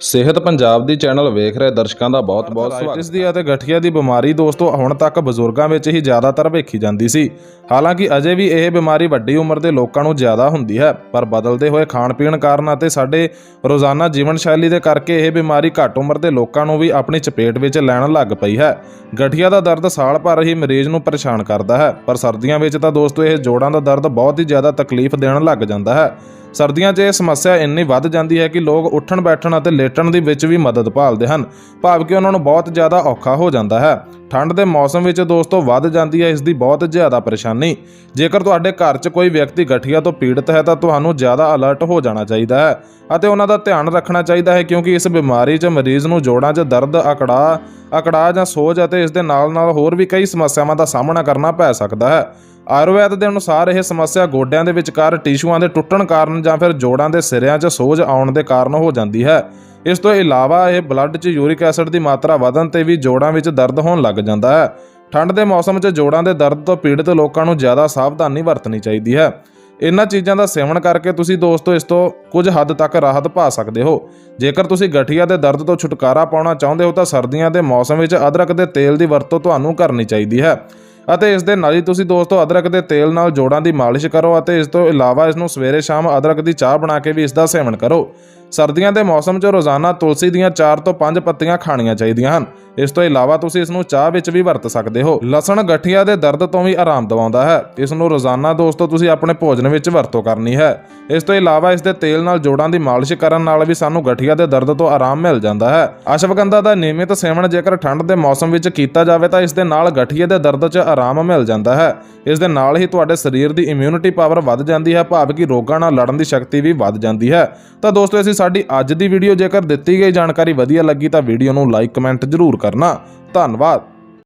ਸਿਹਤ ਪੰਜਾਬ ਦੀ ਚੈਨਲ ਵੇਖ ਰਹੇ ਦਰਸ਼ਕਾਂ ਦਾ ਬਹੁਤ-ਬਹੁਤ ਸਵਾਗਤ। ਇਸ ਦੀ ਅਤੇ ਗਠੀਆ ਦੀ ਬਿਮਾਰੀ ਦੋਸਤੋ, ਹੁਣ ਤੱਕ ਬਜ਼ੁਰਗਾਂ ਵਿੱਚ ਹੀ ਜ਼ਿਆਦਾਤਰ ਵੇਖੀ ਜਾਂਦੀ ਸੀ। ਹਾਲਾਂਕਿ ਅਜੇ ਵੀ ਇਹ ਬਿਮਾਰੀ ਵੱਡੀ ਉਮਰ ਦੇ ਲੋਕਾਂ ਨੂੰ ਜ਼ਿਆਦਾ ਹੁੰਦੀ ਹੈ, ਪਰ ਬਦਲਦੇ ਹੋਏ ਖਾਣ ਪੀਣ ਕਾਰਨ ਅਤੇ ਸਾਡੇ ਰੋਜ਼ਾਨਾ ਜੀਵਨ ਸ਼ੈਲੀ ਦੇ ਕਰਕੇ ਇਹ ਬਿਮਾਰੀ ਘੱਟ ਉਮਰ ਦੇ ਲੋਕਾਂ ਨੂੰ ਵੀ ਆਪਣੀ ਚਪੇਟ ਵਿੱਚ ਲੈਣ ਲੱਗ ਪਈ ਹੈ। ਗਠੀਆ ਦਾ ਦਰਦ ਸਾਲ ਭਰ ਹੀ ਮਰੀਜ਼ ਨੂੰ ਪਰੇਸ਼ਾਨ ਕਰਦਾ ਹੈ, ਪਰ ਸਰਦੀਆਂ ਵਿੱਚ ਤਾਂ ਦੋਸਤੋ ਇਹ ਜੋੜਾਂ ਦਾ ਦਰਦ ਬਹੁਤ ਹੀ ਜ਼ਿਆਦਾ ਤਕਲੀਫ ਦੇਣ ਲੱਗ ਜਾਂਦਾ ਹੈ। ਸਰਦੀਆਂ 'ਚ ਇਹ ਸਮੱਸਿਆ ਇੰਨੀ ਵੱਧ ਜਾਂਦੀ ਹੈ ਕਿ ਲੋਕ ਉੱਠਣ ਬੈਠਣ ਅਤੇ ਲੇਟਣ ਦੀ ਵਿੱਚ ਵੀ ਮਦਦ ਭਾਲਦੇ ਹਨ, ਭਾਵ ਕਿ ਉਹਨਾਂ ਨੂੰ ਬਹੁਤ ਜ਼ਿਆਦਾ ਔਖਾ ਹੋ ਜਾਂਦਾ ਹੈ। ਠੰਡ ਦੇ ਮੌਸਮ ਵਿੱਚ ਦੋਸਤੋ ਵੱਧ ਜਾਂਦੀ ਹੈ, ਇਸ ਦੀ ਬਹੁਤ ਜ਼ਿਆਦਾ ਪਰੇਸ਼ਾਨੀ। ਜੇਕਰ ਤੁਹਾਡੇ ਘਰ 'ਚ ਕੋਈ ਵਿਅਕਤੀ ਗਠੀਆ ਤੋਂ ਪੀੜਤ ਹੈ, ਤਾਂ ਤੁਹਾਨੂੰ ਜ਼ਿਆਦਾ ਅਲਰਟ ਹੋ ਜਾਣਾ ਚਾਹੀਦਾ ਹੈ ਅਤੇ ਉਹਨਾਂ ਦਾ ਧਿਆਨ ਰੱਖਣਾ ਚਾਹੀਦਾ ਹੈ, ਕਿਉਂਕਿ ਇਸ ਬਿਮਾਰੀ 'ਚ ਮਰੀਜ਼ ਨੂੰ ਜੋੜਾਂ 'ਚ ਦਰਦ, ਅਕੜਾ ਅਕੜਾ ਜਾਂ ਸੋਜ ਅਤੇ ਇਸ ਦੇ ਨਾਲ-ਨਾਲ ਹੋਰ ਵੀ ਕਈ ਸਮੱਸਿਆਵਾਂ ਦਾ ਸਾਹਮਣਾ ਕਰਨਾ ਪੈ ਸਕਦਾ ਹੈ। ਆਯੁਰਵੈਦ ਦੇ ਅਨੁਸਾਰ ਇਹ ਸਮੱਸਿਆ ਗੋਡਿਆਂ ਦੇ ਵਿਚਕਾਰ ਟਿਸ਼ੂਆਂ ਦੇ ਟੁੱਟਣ ਕਾਰਨ ਜਾਂ ਫਿਰ ਜੋੜਾਂ ਦੇ ਸਿਰਿਆਂ 'ਚ ਸੋਜ ਆਉਣ ਦੇ ਕਾਰਨ ਹੋ ਜਾਂਦੀ ਹੈ। ਇਸ ਤੋਂ ਇਲਾਵਾ ਇਹ ਬਲੱਡ 'ਚ ਯੂਰਿਕ ਐਸਿਡ ਦੀ ਮਾਤਰਾ ਵਧਣ ਤੇ ਵੀ ਜੋੜਾਂ ਵਿੱਚ ਦਰਦ ਹੋਣ ਲੱਗ ਜਾਂਦਾ ਹੈ। ਠੰਡ ਦੇ ਮੌਸਮ 'ਚ ਜੋੜਾਂ ਦੇ ਦਰਦ ਤੋਂ ਪੀੜਤ ਲੋਕਾਂ ਨੂੰ ਜ਼ਿਆਦਾ ਸਾਵਧਾਨੀ ਵਰਤਣੀ ਚਾਹੀਦੀ ਹੈ। ਇਹਨਾਂ ਚੀਜ਼ਾਂ ਦਾ ਸੇਵਨ ਕਰਕੇ ਤੁਸੀਂ ਦੋਸਤੋ ਇਸ ਤੋਂ ਕੁਝ ਹੱਦ ਤੱਕ ਰਾਹਤ ਪਾ ਸਕਦੇ ਹੋ। ਜੇਕਰ ਤੁਸੀਂ ਗਠੀਆ ਦੇ ਦਰਦ ਤੋਂ ਛੁਟਕਾਰਾ ਪਾਉਣਾ ਚਾਹੁੰਦੇ ਹੋ ਤਾਂ ਸਰਦੀਆਂ ਦੇ ਮੌਸਮ ਵਿੱਚ ਅਦਰਕ ਦੇ ਤੇਲ ਦੀ ਵਰਤੋਂ ਤੁਹਾਨੂੰ ਕਰਨੀ ਚਾਹੀਦੀ ਹੈ। ਅਤੇ ਇਸ ਦੇ ਨਾਲ ਹੀ ਤੁਸੀਂ ਦੋਸਤੋ ਅਦਰਕ ਦੇ ਤੇਲ ਨਾਲ ਜੋੜਾਂ ਦੀ ਮਾਲਿਸ਼ ਕਰੋ ਅਤੇ ਇਸ ਤੋਂ ਇਲਾਵਾ ਇਸ ਨੂੰ ਸਵੇਰੇ ਸ਼ਾਮ ਅਦਰਕ ਦੀ ਚਾਹ ਬਣਾ ਕੇ ਵੀ ਇਸ ਦਾ ਸੇਵਨ ਕਰੋ। ਸਰਦੀਆਂ ਦੇ ਮੌਸਮ 'ਚ ਰੋਜ਼ਾਨਾ ਤੁਲਸੀ ਦੀਆਂ 4 ਤੋਂ 5 ਪੱਤੀਆਂ ਖਾਣੀਆਂ ਚਾਹੀਦੀਆਂ ਹਨ। ਇਸ ਤੋਂ ਇਲਾਵਾ ਤੁਸੀਂ ਇਸ ਨੂੰ ਚਾਹ ਵਿੱਚ ਵੀ ਵਰਤ ਸਕਦੇ ਹੋ। ਲਸਣ ਗਠੀਆ ਦੇ ਦਰਦ ਤੋਂ ਵੀ ਆਰਾਮ ਦਿਵਾਉਂਦਾ ਹੈ। ਇਸ ਨੂੰ ਰੋਜ਼ਾਨਾ ਦੋਸਤੋ ਤੁਸੀਂ ਆਪਣੇ ਭੋਜਨ ਵਿੱਚ ਵਰਤੋਂ ਕਰਨੀ ਹੈ। ਇਸ ਤੋਂ ਇਲਾਵਾ ਇਸ ਦੇ ਤੇਲ ਨਾਲ ਜੋੜਾਂ ਦੀ ਮਾਲਿਸ਼ ਕਰਨ ਨਾਲ ਵੀ ਸਾਨੂੰ ਗਠੀਆ ਦੇ ਦਰਦ ਤੋਂ ਆਰਾਮ ਮਿਲ ਜਾਂਦਾ ਹੈ। ਅਸ਼ਵਗੰਧਾ ਦਾ ਨਿਯਮਿਤ ਸੇਵਨ ਜੇਕਰ ਠੰਡ ਦੇ ਮੌਸਮ ਵਿੱਚ ਕੀਤਾ ਜਾਵੇ ਤਾਂ ਇਸ ਦੇ ਨਾਲ ਗਠੀਏ ਦੇ ਦਰਦ 'ਚ ਆਰਾਮ ਮਿਲ ਜਾਂਦਾ ਹੈ। ਇਸ ਦੇ ਨਾਲ ਹੀ ਤੁਹਾਡੇ ਸਰੀਰ ਦੀ ਇਮਿਊਨਿਟੀ ਪਾਵਰ ਵੱਧ ਜਾਂਦੀ ਹੈ, ਭਾਵ ਕਿ ਰੋਗਾਂ ਨਾਲ ਲੜਨ ਦੀ ਸ਼ਕਤੀ ਵੀ ਵੱਧ ਜਾਂਦੀ ਹੈ। ਤਾਂ ਦੋਸਤੋ, ਅਸੀਂ ਸਾਡੀ ਅੱਜ ਦੀ ਵੀਡੀਓ ਜੇਕਰ ਦਿੱਤੀ ਗਈ ਜਾਣਕਾਰੀ ਵਧੀਆ ਲੱਗੀ ਤਾਂ ਵੀਡੀਓ ਨੂੰ ਲਾਈਕ ਕਮੈਂਟ ਜ਼ਰੂਰ ਕਰਨਾ। ਧੰਨਵਾਦ।